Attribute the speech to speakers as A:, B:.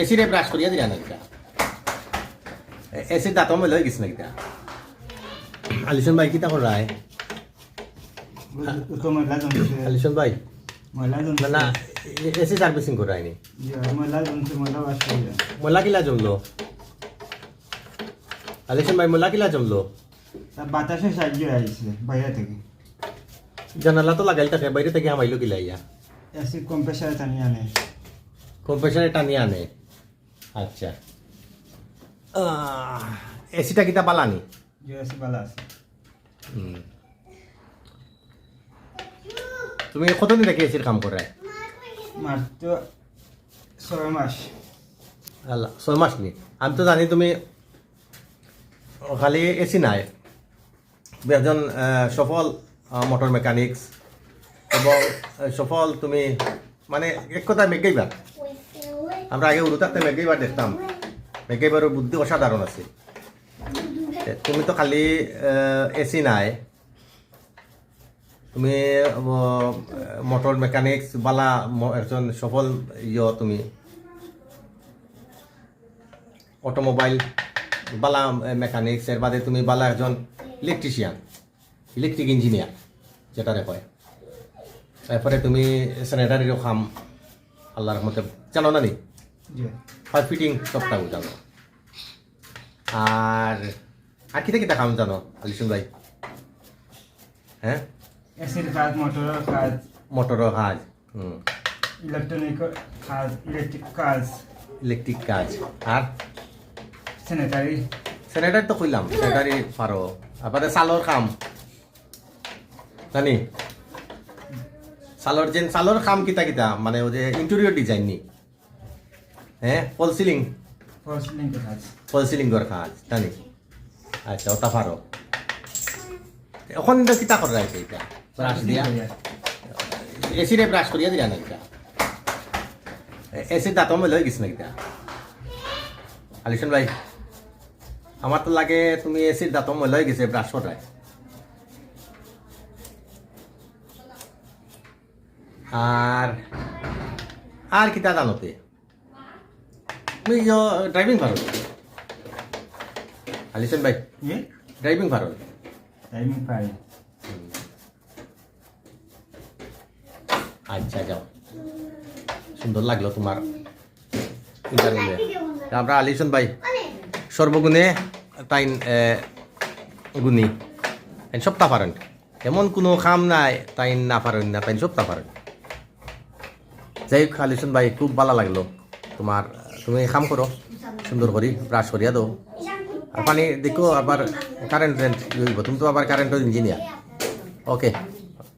A: এসিরে brush করিয়া দিলা না এটা এসির দাঁতও মেলে হয়ে গেছে না এটা আলিশন ভাই কিতা কর রায়
B: তো ময়লা জমছে
A: আলিশন ভাই
B: ময়লা জমছে
A: না এসি সার্ভিসিং করে রায়নি
B: ইয়া, ময়লা জমছে ময়লা ওয়াশ করে দেন।
A: মোলা কিলা জমলো আলিশন ভাই মোলা কিলা জমলো
B: তা বাতাসে সাহায্য আইছে বাইরে থেকে
A: জানালা তো লাগাইল থাকে বাইরে থেকে হামাইলো কিলা ইয়া
B: এসি কম্প্রেসারে টানিয়ে আনে
A: কম্প্রেসারে টানিয়ে আনে আচ্ছা। এসিটা কিতা পালানি
B: যে এসি ভালো আছে।
A: হুম। তুমি কতদিন থেকে এসির কাম করে?
B: মাত্র ছয় মাস।
A: আল্লাহ ছয় মাস নি। আমি তো জানি তুমি খালি এসি নাই। তুমি একজন সফল মোটর মেকানিক্স এবং সফল তুমি মানে এক কথা মেঘাইবার আমরা আগে উড়ু থাকতে মেঘাইবার দেখতাম। মেঘাইবারের বুদ্ধি অসাধারণ আছে। তুমি তো খালি এসি নাই। তুমি মোটর মেকানিক্স বালা একজন সফল ইয় তুমি। অটোমোবাইল বালা মেকানিক্স, এর বাদে তুমি বালা একজন ইলেকট্রিশিয়ান, ইলেকট্রিক ইঞ্জিনিয়ার, যেটারে কয়। তারপরে তুমি স্যানিটারিরও খাম, আল্লাহর রহমতে। জানো না নি?
B: যে
A: ফাইভ ফিটিং সবটা জানো। আর আর কাম জানো আলিসুন ভাই? হ্যাঁ?
B: এসির কাজ মোটরের কাজ
A: মোটরের কাজ হুম।
B: ইলেকট্রনিক কাজ ইলেকট্রিক কাজ
A: ইলেকট্রিক কাজ আর?
B: স্যানিটারি
A: স্যানিটারি তো কইলাম স্যানিটারি পারো। সালোর কাম জানি? সালোর যে সালোর কাম কিতা কিতা মানে ও যে ইন্টেরিয়র ডিজাইন নি। হ্যাঁ ফল সিলিং ফল সিলিং করার কাজ। জানি আচ্ছা ওটা পারো। এখন তো কিতা করে রাখছে এটা ব্রাশ দিয়া? এসিরে ব্রাশ করিয়া দিলা না এটা এসির দাঁতও মেলে গেছে না এটা আলিশন ভাই আমার তো লাগে তুমি এসির মেলে হয়ে গেছে ব্রাশ করায়। আর আর কিতা জানোতে? তুমি ড্রাইভিং পারো? আলিশন ভাই? ড্রাইভিং পারো?
B: টাইমিং পাই
A: আচ্ছা যাও। সুন্দর লাগল তোমার আমরা আলিশন ভাই সর্বগুণে তাই গুণী। তাই সপ্তাহ পারেন। এমন কোনো কাম নাই তাই না পারেন না তাই সপ্তাহ পারেন। যাই হোক আলিশন ভাই খুব ভালো লাগল তোমার তুমি কাম করো সুন্দর করি ব্রাশ করিয়া দাও। আর পানি দেখো আবার কারেন্ট তুমি তো আবার কারেন্টের ইঞ্জিনিয়ার ওকে